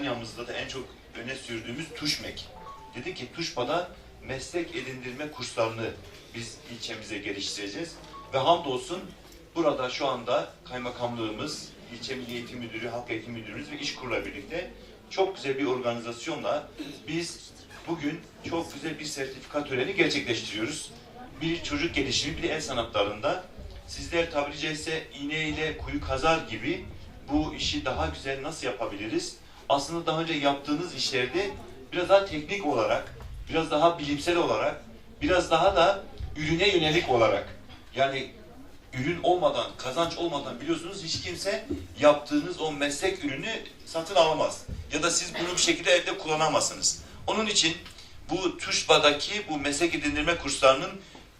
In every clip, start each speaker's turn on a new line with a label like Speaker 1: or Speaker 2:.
Speaker 1: kampanyamızda da en çok öne sürdüğümüz TUŞMEK. Dedi ki Tuşba'da meslek edindirme kurslarını biz ilçemize geliştireceğiz. Ve hamdolsun burada şu anda kaymakamlığımız, ilçe milli eğitim müdürü, halk eğitim müdürümüz ve işkurla birlikte çok güzel bir organizasyonla biz bugün çok güzel bir sertifika töreni gerçekleştiriyoruz. Bir çocuk gelişimi, bir de el sanatlarında sizler tabiri caizse iğneyle kuyu kazar gibi bu işi daha güzel nasıl yapabiliriz? Aslında daha önce yaptığınız işlerde biraz daha teknik olarak, biraz daha bilimsel olarak, biraz daha da ürüne yönelik olarak yani ürün olmadan, kazanç olmadan biliyorsunuz hiç kimse yaptığınız o meslek ürünü satın alamaz. Ya da siz bunu bir şekilde evde kullanamazsınız. Onun için bu TÜŞBA'daki bu meslek edindirme kurslarının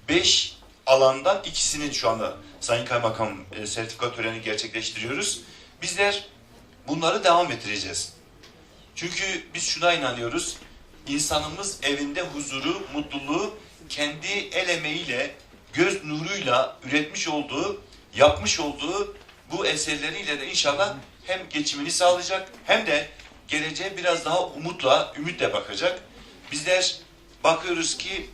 Speaker 1: 5 alandan ikisinin şu anda Sayın Kaymakam e, sertifika töreni gerçekleştiriyoruz. Bizler bunları devam ettireceğiz. Çünkü biz şuna inanıyoruz. İnsanımız evinde huzuru, mutluluğu kendi el emeğiyle, göz nuruyla üretmiş olduğu, yapmış olduğu bu eserleriyle de inşallah hem geçimini sağlayacak hem de geleceğe biraz daha umutla, ümitle bakacak. Bizler bakıyoruz ki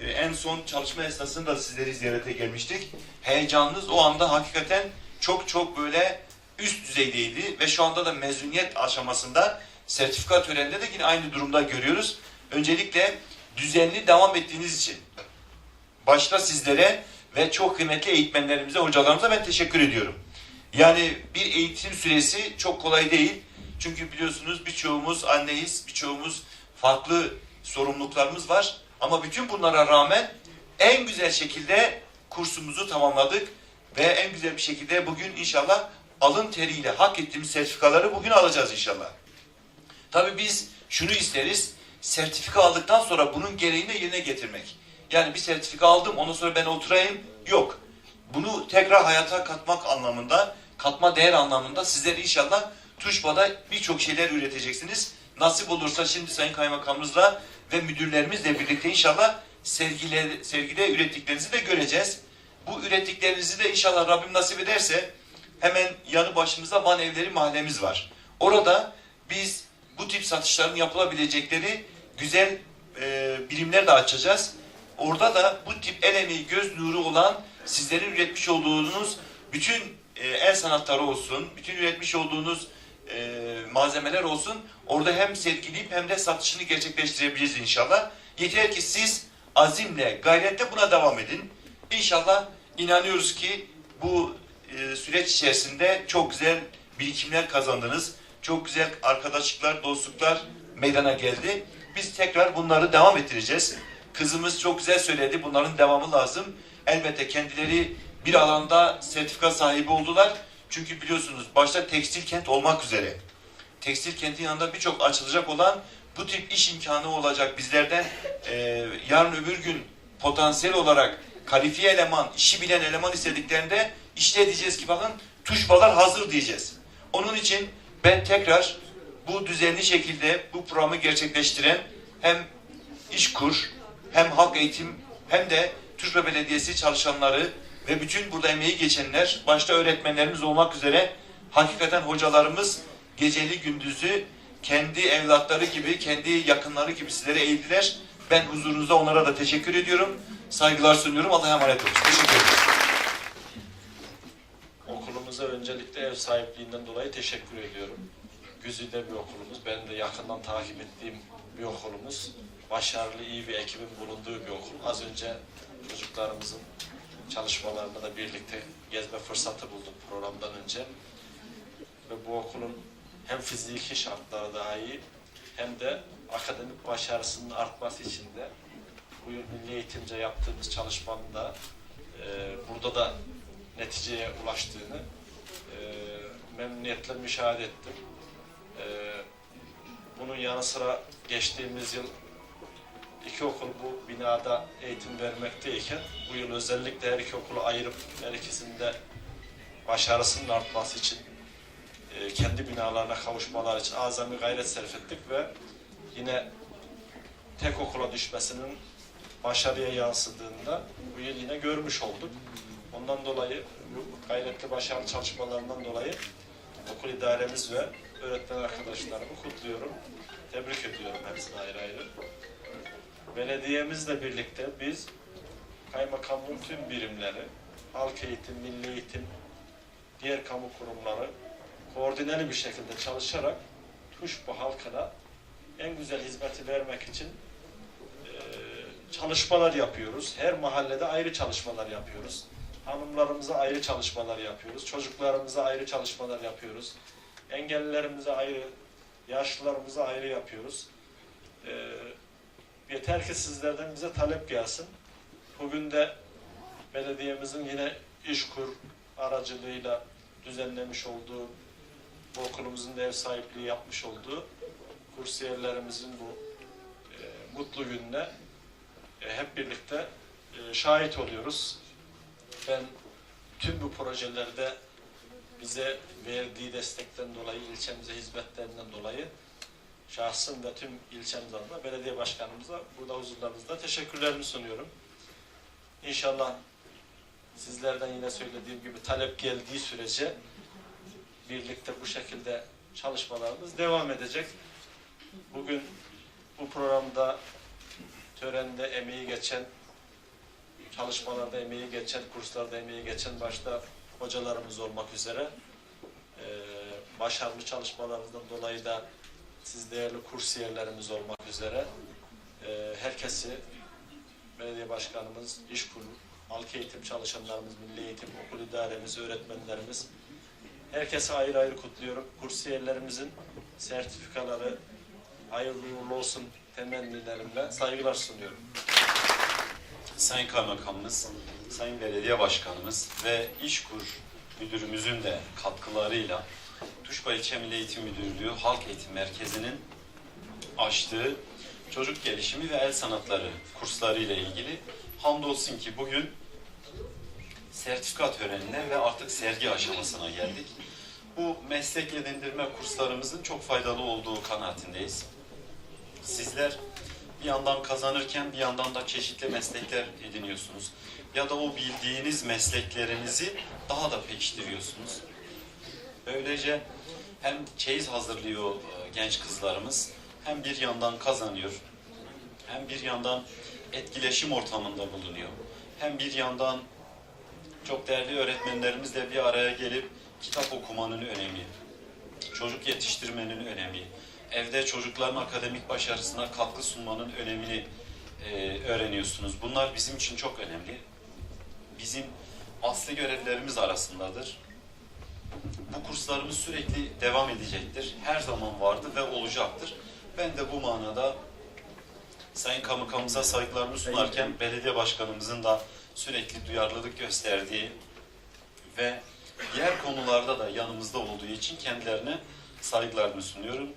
Speaker 1: e, en son çalışma esnasında sizleri ziyarete gelmiştik. Heyecanınız o anda hakikaten çok çok böyle üst düzeydeydi ve şu anda da mezuniyet aşamasında sertifika töreninde de yine aynı durumda görüyoruz. Öncelikle düzenli devam ettiğiniz için başta sizlere ve çok kıymetli eğitmenlerimize, hocalarımıza ben teşekkür ediyorum. Yani bir eğitim süresi çok kolay değil. Çünkü biliyorsunuz birçoğumuz anneyiz, birçoğumuz farklı sorumluluklarımız var. Ama bütün bunlara rağmen en güzel şekilde kursumuzu tamamladık ve en güzel bir şekilde bugün inşallah alın teriyle hak ettiğimiz sertifikaları bugün alacağız inşallah. Tabii biz şunu isteriz, sertifika aldıktan sonra bunun gereğini yerine getirmek. Yani bir sertifika aldım, ondan sonra ben oturayım, yok. Bunu tekrar hayata katmak anlamında, katma değer anlamında sizler inşallah Tuşba'da birçok şeyler üreteceksiniz. Nasip olursa şimdi Sayın Kaymakamımızla ve müdürlerimizle birlikte inşallah sergile, sergide ürettiklerinizi de göreceğiz. Bu ürettiklerinizi de inşallah Rabbim nasip ederse hemen yanı başımızda Van Evleri mahallemiz var. Orada biz bu tip satışların yapılabilecekleri güzel e, birimler de açacağız. Orada da bu tip el emeği göz nuru olan sizlerin üretmiş olduğunuz bütün e, el sanatları olsun, bütün üretmiş olduğunuz e, malzemeler olsun. Orada hem sergileyip hem de satışını gerçekleştirebiliriz inşallah. Yeter ki siz azimle, gayretle buna devam edin. İnşallah inanıyoruz ki bu e, süreç içerisinde çok güzel birikimler kazandınız. Çok güzel arkadaşlıklar, dostluklar meydana geldi. Biz tekrar bunları devam ettireceğiz. Kızımız çok güzel söyledi. Bunların devamı lazım. Elbette kendileri bir alanda sertifika sahibi oldular. Çünkü biliyorsunuz başta tekstil kent olmak üzere. Tekstil kentin yanında birçok açılacak olan bu tip iş imkanı olacak bizlerden e, yarın öbür gün potansiyel olarak kalifiye eleman, işi bilen eleman istediklerinde işte diyeceğiz ki bakın tuşbalar hazır diyeceğiz. Onun için ben tekrar bu düzenli şekilde bu programı gerçekleştiren hem İşkur hem halk eğitim hem de Tuşba Belediyesi çalışanları ve bütün burada emeği geçenler, başta öğretmenlerimiz olmak üzere hakikaten hocalarımız geceli gündüzü kendi evlatları gibi, kendi yakınları gibi sizlere eğildiler. Ben huzurunuzda onlara da teşekkür ediyorum. Saygılar sunuyorum. Allah'a emanet olun. Teşekkür ederim.
Speaker 2: Okulumuza öncelikle ev sahipliğinden dolayı teşekkür ediyorum. Güzide bir okulumuz. Ben de yakından takip ettiğim bir okulumuz. Başarılı, iyi bir ekibin bulunduğu bir okul. Az önce çocuklarımızın çalışmalarında da birlikte gezme fırsatı bulduk programdan önce. Ve bu okulun hem fiziki şartları daha iyi hem de akademik başarısının artması için de bu yıl milli eğitimce yaptığımız çalışmanın da e, burada da neticeye ulaştığını memnuniyetle müşahede ettim. E, bunun yanı sıra geçtiğimiz yıl iki okul bu binada eğitim vermekteyken bu yıl özellikle her iki okulu ayırıp her ikisinde başarısının artması için e, kendi binalarına kavuşmalar için azami gayret sarf ettik ve yine tek okula düşmesinin başarıya yansıdığında bu yıl yine görmüş olduk. Ondan dolayı gayretli başarılı çalışmalarından dolayı okul idaremiz ve öğretmen arkadaşlarımı kutluyorum. Tebrik ediyorum hepsini ayrı ayrı. Belediyemizle birlikte biz kaymakamlığın tüm birimleri, halk eğitim, milli eğitim, diğer kamu kurumları koordineli bir şekilde çalışarak Tuşbu halkına en güzel hizmeti vermek için eee, çalışmalar yapıyoruz. Her mahallede ayrı çalışmalar yapıyoruz. Hanımlarımıza ayrı çalışmalar yapıyoruz. Çocuklarımıza ayrı çalışmalar yapıyoruz. Engellilerimize ayrı, yaşlılarımıza ayrı yapıyoruz. Eee, yeter ki sizlerden bize talep gelsin. Bugün de belediyemizin yine İşkur aracılığıyla düzenlemiş olduğu, bu okulumuzun da ev sahipliği yapmış olduğu kursiyerlerimizin bu e, mutlu gününe e, hep birlikte e, şahit oluyoruz. Ben tüm bu projelerde bize verdiği destekten dolayı, ilçemize hizmetlerinden dolayı şahsım ve tüm ilçemiz adına belediye başkanımıza burada huzurlarınızda teşekkürlerimi sunuyorum. İnşallah sizlerden yine söylediğim gibi talep geldiği sürece birlikte bu şekilde çalışmalarımız devam edecek. Bugün bu programda törende emeği geçen, çalışmalarda emeği geçen, kurslarda emeği geçen başta hocalarımız olmak üzere eee, başarılı çalışmalarınızdan dolayı da siz değerli kursiyerlerimiz olmak üzere eee, herkesi belediye başkanımız, iş kurulu, halk eğitim çalışanlarımız, milli eğitim, okul idaremiz, öğretmenlerimiz herkese ayrı ayrı kutluyorum. Kursiyerlerimizin sertifikaları hayırlı uğurlu olsun temennilerimle saygılar sunuyorum.
Speaker 3: Sayın Kaymakamımız, Sayın Belediye Başkanımız ve İşkur Müdürümüzün de katkılarıyla Tuşba İlçe Milli Eğitim Müdürlüğü Halk Eğitim Merkezi'nin açtığı çocuk gelişimi ve el sanatları kursları ile ilgili hamdolsun ki bugün sertifika törenine ve artık sergi aşamasına geldik. Bu meslek edindirme kurslarımızın çok faydalı olduğu kanaatindeyiz. Sizler bir yandan kazanırken bir yandan da çeşitli meslekler ediniyorsunuz. Ya da o bildiğiniz mesleklerinizi daha da pekiştiriyorsunuz. Böylece hem çeyiz hazırlıyor e, genç kızlarımız, hem bir yandan kazanıyor, hem bir yandan etkileşim ortamında bulunuyor. Hem bir yandan çok değerli öğretmenlerimizle bir araya gelip kitap okumanın önemi, çocuk yetiştirmenin önemi, evde çocukların akademik başarısına katkı sunmanın önemini e, öğreniyorsunuz. Bunlar bizim için çok önemli. Bizim asli görevlerimiz arasındadır. Bu kurslarımız sürekli devam edecektir. Her zaman vardı ve olacaktır. Ben de bu manada Sayın Kaymakamımıza saygılarımı sunarken belediye başkanımızın da sürekli duyarlılık gösterdiği ve diğer konularda da yanımızda olduğu için kendilerine saygılarımı sunuyorum.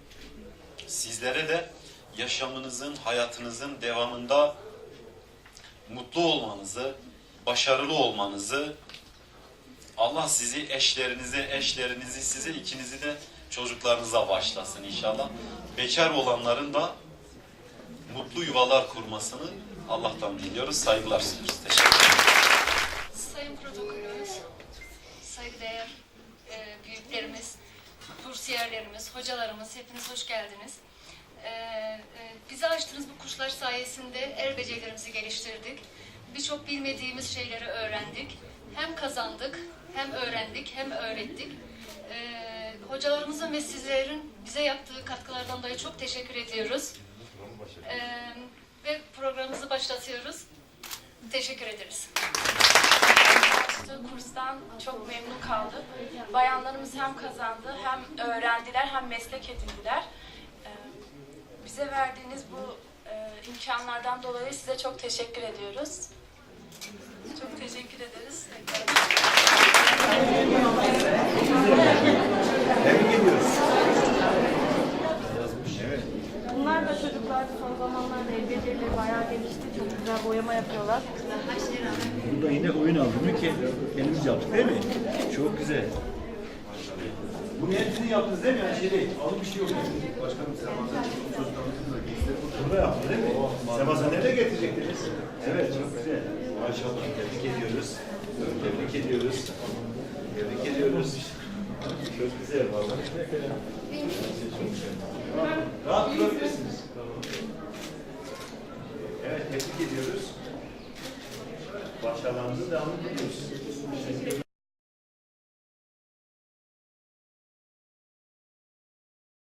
Speaker 3: Sizlere de yaşamınızın, hayatınızın devamında mutlu olmanızı, başarılı olmanızı, Allah sizi eşlerinize, eşlerinizi, size ikinizi de çocuklarınıza başlasın inşallah. Bekar olanların da mutlu yuvalar kurmasını Allah'tan diliyoruz. Saygılar sunuyoruz. Teşekkür ederim.
Speaker 4: Sayın protokolümüz, saygıdeğer kursiyerlerimiz, hocalarımız hepiniz hoş geldiniz. E, e, açtığınız bu kurslar sayesinde el becerilerimizi geliştirdik. Birçok bilmediğimiz şeyleri öğrendik. Hem kazandık, hem öğrendik, hem öğrettik. E, hocalarımızın ve sizlerin bize yaptığı katkılardan dolayı çok teşekkür ediyoruz. E, ve programımızı başlatıyoruz. Teşekkür ederiz.
Speaker 5: Yaptığı kurstan çok memnun kaldım. Bayanlarımız hem kazandı, hem öğrendiler, hem meslek edindiler. Ee, Bize verdiğiniz bu e, imkanlardan dolayı size çok teşekkür ediyoruz. Çok teşekkür ederiz.
Speaker 6: Bunlar da çocuklar son zamanlarda becerileri bayağı gelişti. Güzel boyama yapıyorlar.
Speaker 1: Burada yine oyun aldığını ki kendimiz yaptık değil mi? Çok güzel. Bunu hepsini yaptınız değil mi? Yani şey değil. Alın bir şey yok. Başkanım Semaz'ın çocuklarımızın da gençleri burada yaptı değil mi? Semaz'ı nereye getirecektiniz? Evet çok güzel. Maşallah tebrik ediyoruz. Tebrik ediyoruz. Tebrik ediyoruz. Çok güzel vallahi. Rahat, rahat durabilirsiniz. Evet, tebrik ediyoruz. Başarılarınızı devamlı diliyoruz.